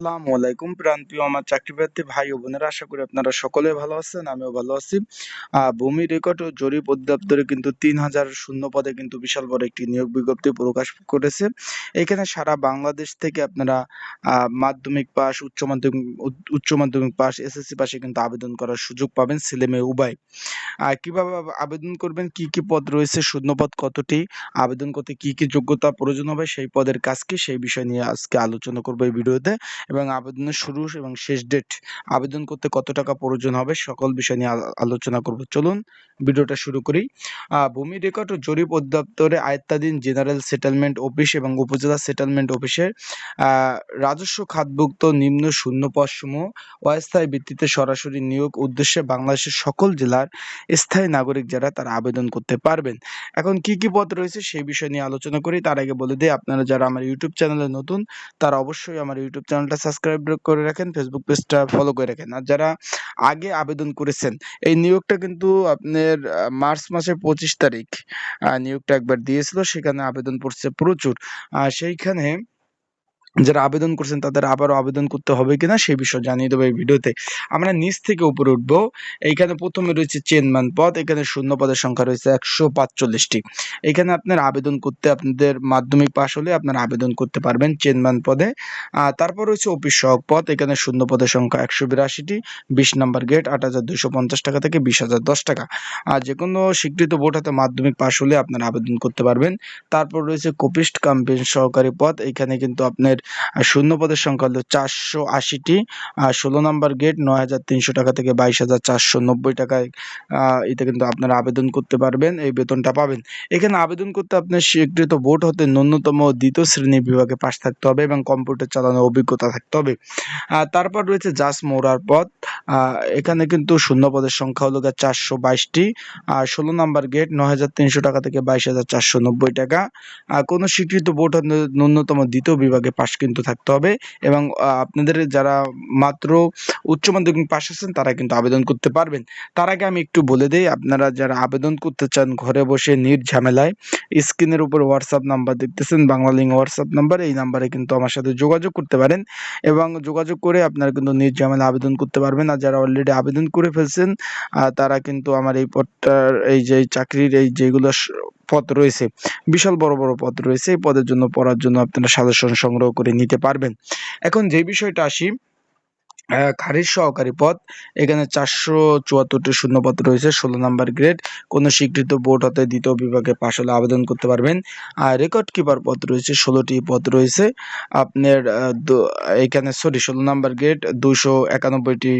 আসসালামু আলাইকুম প্রান্তীয় আমার চাকরি প্রার্থী ভাই ও বোনেরা, আশা করি আপনারা সকলে ভালো আছেন, আমিও ভালো আছি। ভূমি রেকর্ড ও জরিপ অধিদপ্তরে কিন্তু তিন হাজার শূন্য পদে কিন্তু বিশাল বড় একটি নিয়োগ বিজ্ঞপ্তি প্রকাশ করেছে। এখানে সারা বাংলাদেশ থেকে আপনারা মাধ্যমিক পাস উচ্চ মাধ্যমিক, উচ্চ- মাধ্যমিক পাস এসএসসি পাশে কিন্তু আবেদন করার সুযোগ পাবেন ছেলে মেয়ে উভয়। কীভাবে আবেদন করবেন, কি কি পদ রয়েছে, শূন্য পদ কতটি, আবেদন করতে কি কি যোগ্যতা প্রয়োজন হবে, সেই পদের কাজ কি, সেই বিষয় নিয়ে আজকে আলোচনা করব এই ভিডিওতে। এবং আবেদনের শুরু এবং শেষ ডেট আবেদন করতে কত টাকা প্রয়োজন হবে, সকল বিষয় নিয়ে আলোচনা করব। চলুন ভিডিওটা শুরু করি। ভূমি রেকর্ড ও জরিপ অধিদপ্তরে আয়ত্তাধীন জেনারেল সেটেলমেন্ট অফিস এবং উপজেলা সেটেলমেন্ট অফিসের রাজস্ব খাতভুক্ত নিম্ন শূন্য পদসমূহ অস্থায়ী ভিত্তিতে সরাসরি নিয়োগ উদ্দেশ্যে বাংলাদেশের সকল জেলার স্থায়ী নাগরিক যারা তারা আবেদন করতে পারবেন। এখন কি কি পদ রয়েছে সেই বিষয় নিয়ে আলোচনা করি। তার আগে বলে দিই, আপনারা যারা আমার ইউটিউব চ্যানেলে নতুন, তারা অবশ্যই আমার ইউটিউব চ্যানেলটা সাবস্ক্রাইব করে রাখেন ফেসবুক পেজটা ফলো করে রাখেন। আর যারা আগে আবেদন করেছেন। এই নিয়োগটা কিন্তু আপনার মার্চ মাসের পঁচিশ তারিখ নিয়োগটা একবার দিয়েছিল, সেখানে আবেদন পড়ছে প্রচুর। আর সেইখানে যারা আবেদন করছেন তাদের আবারও আবেদন করতে হবে কিনা সেই বিষয়ে জানিয়ে দেবো এই ভিডিওতে। আমরা নিচ থেকে উপরে উঠবো। এইখানে প্রথমে রয়েছে চেনম্যান পদ, এখানে শূন্য পদের সংখ্যা রয়েছে একশো পাঁচচল্লিশটি। এখানে আপনার আবেদন করতে আপনাদের মাধ্যমিক পাশ হলে আপনারা আবেদন করতে পারবেন চেনম্যান পদে। তারপর রয়েছে অফিস সহক পদ, এখানে শূন্য পদের সংখ্যা একশো বিরাশিটি। বিশ নাম্বার গেট, আট হাজার দুশো পঞ্চাশ টাকা থেকে বিশ হাজার দশ টাকা। আর যে কোনো স্বীকৃত বোর্ড হাতে মাধ্যমিক পাশ হলে আপনারা আবেদন করতে পারবেন। তারপর রয়েছে কোপিস্ট কাম্পেন সহকারী পদ, এখানে কিন্তু আপনার আর শূন্য পদের সংখ্যা হলো চারশো আশিটি আর ষোলো নম্বর গেট নয় হাজার তিনশো টাকা থেকে বাইশ হাজার চারশো নব্বই টাকায় এতে কিন্তু আপনারা আবেদন করতে পারবেন এই বেতনটা পাবেন। এখানে আবেদন করতে আপনার স্বীকৃত বোর্ড হতে ন্যূনতম দ্বিতীয় শ্রেণি বিভাগে পাশ থাকতে হবে এবং কম্পিউটার চালানোর অভিজ্ঞতা থাকতে হবে। তারপর রয়েছে জাস পদ আহ, এখানে কিন্তু শূন্য পদের সংখ্যা হলো চারশো বাইশটি আর ষোলো নাম্বার গেট নয় হাজার তিনশো টাকা থেকে বাইশ হাজার চারশো নব্বই টাকা কোনো স্বীকৃত বোর্ড হতে ন্যূনতম দ্বিতীয় বিভাগে পাশ কিন্তু থাকতে হবে এবং আপনাদের যারা মাত্র উচ্চ মাধ্যমিক পাশ আছেন তারা কিন্তু আবেদন করতে পারবেন। তার আগে আমি একটু বলে দিই, আপনারা যারা আবেদন করতে চান ঘরে বসে নির্ঝামেলায় স্ক্রিনের উপর হোয়াটসঅ্যাপ নাম্বার দেখতেছেন, বাংলা লিঙ্ক হোয়াটসঅ্যাপ নাম্বার এই নাম্বারে কিন্তু আমার সাথে যোগাযোগ করতে পারেন এবং যোগাযোগ করে আপনারা কিন্তু নির্ঝামেলা আবেদন করতে পারবেন। আর যারা অলরেডি আবেদন করে ফেলছেন তারা কিন্তু আমার এই পদটার, এই যে চাকরির, এই যেগুলো পদ রয়েছে। বিশাল বড় বড় পদ রয়েছে। এই পদের জন্য পড়ার জন্য আপনারা সাজেশন সংগ্রহ করে নিতে পারবেন। এখন যে বিষয়টা আসি খারিজ সহকারী পদ, এখানে চারশো চুয়াত্তরটি শূন্যপদ রয়েছে, ষোলো নাম্বার গ্রেড। কোনো স্বীকৃত বোর্ড হতে দ্বিতীয় বিভাগে পাশ হলে আবেদন করতে পারবেন। আর রেকর্ড কিপার পদ রয়েছে, ষোলোটি পদ রয়েছে। আপনার এখানে, সরি, ষোলো নাম্বার গ্রেড দুশো একানব্বইটি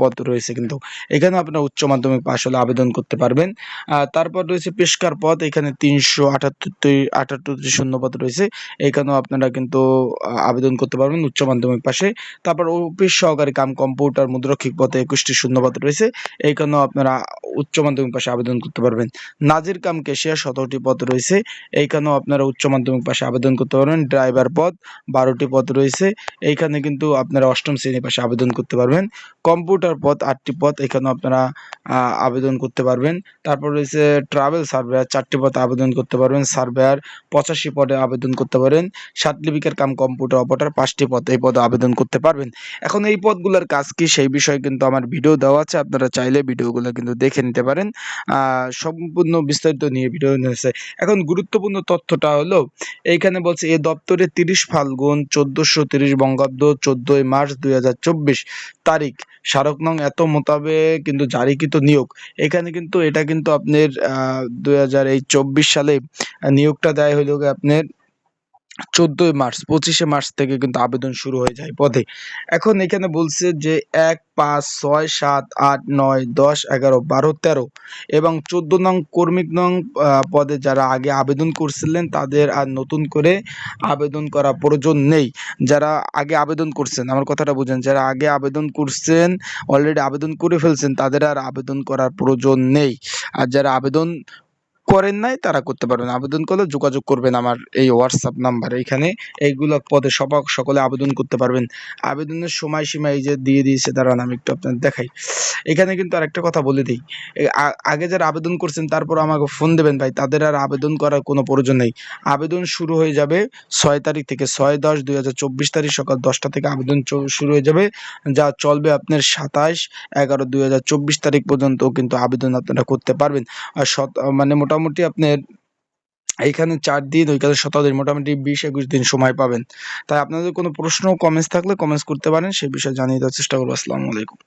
পদ রয়েছে কিন্তু। এখানে আপনার উচ্চ মাধ্যমিক পাশ হলে আবেদন করতে পারবেন। তারপর রয়েছে পেশকার পদ, এখানে তিনশো আটাত্তরটি আটাত্তরটি শূন্যপদ রয়েছে। এখানেও আপনারা কিন্তু আবেদন করতে পারবেন উচ্চ মাধ্যমিক পাশে। তারপর অফিস সহকারী কাম, কম্পিউটার, মুদ্রক্ষিক পদে একুশটি শূন্যপদ রয়েছে। এইখানেও আপনারা উচ্চ মাধ্যমিক পাশে আবেদন করতে পারবেন। নাজির কাম কেশিয়ার সতেরোটি পদ রয়েছে। এইখানেও আপনারা উচ্চ মাধ্যমিক পাশে আবেদন করতে পারবেন। ড্রাইভার পদ বারোটি পদ রয়েছে। এইখানে কিন্তু আপনারা অষ্টম শ্রেণি পাশে আবেদন করতে পারবেন। কম্পিউটার পদ আটটি পদ এখানেও আপনারা আবেদন করতে পারবেন। তারপর রয়েছে ট্রাভেল সার্ভেয়ার, চারটি পদে আবেদন করতে পারবেন। সার্ভেয়ার পঁচাশি পদে আবেদন করতে পারেন। সার্টিফিকেট কাম কম্পিউটার অপারেটর পাঁচটি পদ এই পদে আবেদন করতে পারবেন। এখন এই পদগুলোর কাজ কি সেই বিষয়ে কিন্তু আমার ভিডিও দেওয়া আছে। আপনারা চাইলে ভিডিওগুলো কিন্তু দেখে নিতে পারেন। সম্পূর্ণ বিস্তারিত নিয়ে ভিডিও নিয়েছে এখন গুরুত্বপূর্ণ তথ্যটা হলো, এইখানে বলছে, এ দপ্তরে তিরিশ ফাল্গুন চোদ্দোশো তিরিশ বঙ্গাব্দ চোদ্দোই মার্চ দুই হাজার চব্বিশ তারিখ স্মারক নং এত মোতাবেক কিন্তু জারিকৃত নিয়োগ। এখানে কিন্তু, এটা কিন্তু আপনার দুই হাজার এই চব্বিশ সালে নিয়োগটা দেয় হইল আপনার চোদ্দই মার্চ, পঁচিশে মার্চ থেকে কিন্তু আবেদন শুরু হয়ে যায় পদে। এখন এখানে বলছে যে এক, পাঁচ, ছয়, সাত, আট, নয়, দশ, এগারো, বারো, তেরো এবং চোদ্দ নং কর্মিক নং পদে যারা আগে আবেদন করছিলেন তাদের আর নতুন করে আবেদন করা প্রয়োজন নেই। যারা আগে আবেদন করছেন, আমার কথাটা বুঝেন, যারা আগে আবেদন করছেন অলরেডি আবেদন করে ফেলছেন, তাদের আর আবেদন করার প্রয়োজন নেই। আর যারা আবেদন করেন নাই, তারা করতে পারবেন আবেদন করলে যোগাযোগ করবেন আমার এই হোয়াটসঅ্যাপ নাম্বার এখানে এইগুলো পদে সবাক সকলে আবেদন করতে পারবেন। আবেদনের সময়সীমা এই যে দিয়ে দিয়েছে, দাঁড়ান আমি একটু আপনাদের দেখাই। এখানে কিন্তু আরেকটা কথা বলে দিই। আগে যারা আবেদন করছেন, তারপর আমাকে ফোন দেবেন ভাই। তাদের আর আবেদন করার কোনো প্রয়োজন নেই। আবেদন শুরু হয়ে যাবে ছয় তারিখ থেকে, ছয় দশ দুই হাজার চব্বিশ তারিখ সকাল দশটা থেকে আবেদন শুরু হয়ে যাবে। যা চলবে আপনার সাতাশ এগারো দুই হাজার চব্বিশ তারিখ পর্যন্ত কিন্তু আবেদন আপনারা করতে পারবেন। আর মানে মোটামুটি আপনার এইখানে চার দিন, ওইখানে দিন, মোটামুটি বিশ, একুশ দিন সময় পাবেন। তাই আপনাদের কোনো প্রশ্ন কমেন্টস থাকলে কমেন্টস করতে পারেন সেই বিষয়ে জানিয়ে দেওয়ার চেষ্টা করব। আসসালামু আলাইকুম।